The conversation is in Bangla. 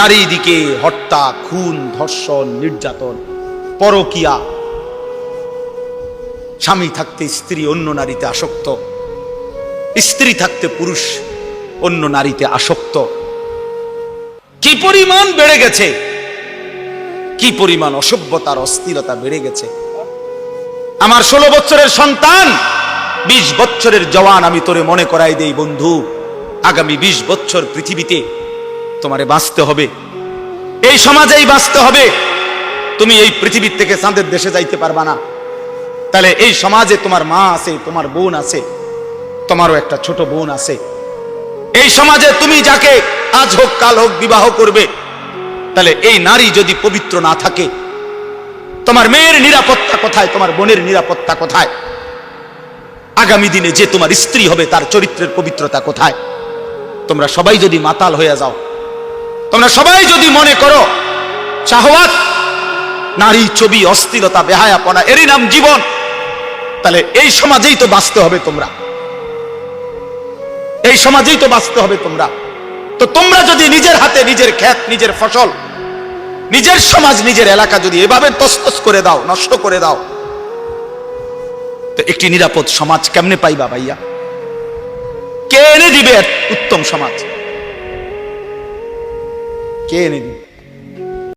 চারিদিকে হত্যা খুন, ধর্ষণ, নির্যাতন, পরকিয়া। স্বামী থাকতে স্ত্রী, অন্য নারীতে আসক্ত। স্ত্রী থাকতে পুরুষ, অন্য নারীতে আসক্ত। কি পরিমাণ বেড়ে গেছে? কি পরিমাণ অসভ্যতার অস্থিরতা বেড়ে গেছে? আমার ষোলো বছরের সন্তান, বিশ বছরের জওয়ান, আমি তোরে মনে করাই দেই বন্ধু, আগামী বিশ বছর পৃথিবীতে তোমারে বাঁচতে হবে। এই সমাজেই বাঁচতে হবে। তুমি এই পৃথিবীর থেকে চাঁদের দেশে যাইতে পারবা না। তাহলে এই সমাজে তোমার মা আছে, তোমার বোন আছে, তোমারও একটা ছোট বোন আছে। এই সমাজে তুমি যাকে আজ হোক, কাল হোক, বিবাহ করবে, তাহলে এই নারী যদি পবিত্র না থাকে, তোমার মেয়ের নিরাপত্তা কোথায়, তোমার বোনের নিরাপত্তা কোথায়? আগামী দিনে যে তোমার স্ত্রী হবে, তার চরিত্রের পবিত্রতা কোথায়? তোমরা সবাই যদি মাতাল হয়ে যাও তোমরা সবাই যদি মনে করো শাহওয়াত নারী ছবি অস্থিরতা বেহায়াপনা, এরই নাম জীবন, তাহলে এই সমাজেই তো বাঁচতে হবে তোমরা। এই সমাজেই তো বাঁচতে হবে তোমরা। তো তোমরা যদি নিজের হাতে নিজের ক্ষেত নিজের ফসল, নিজের সমাজ, নিজের এলাকা যদি এভাবে তসতস করে দাও, নষ্ট করে দাও, তো একটি নিরাপদ সমাজ কেমনে পাইবা ভাইয়া? কে এনে দিবে উত্তম সমাজ? Kennedy.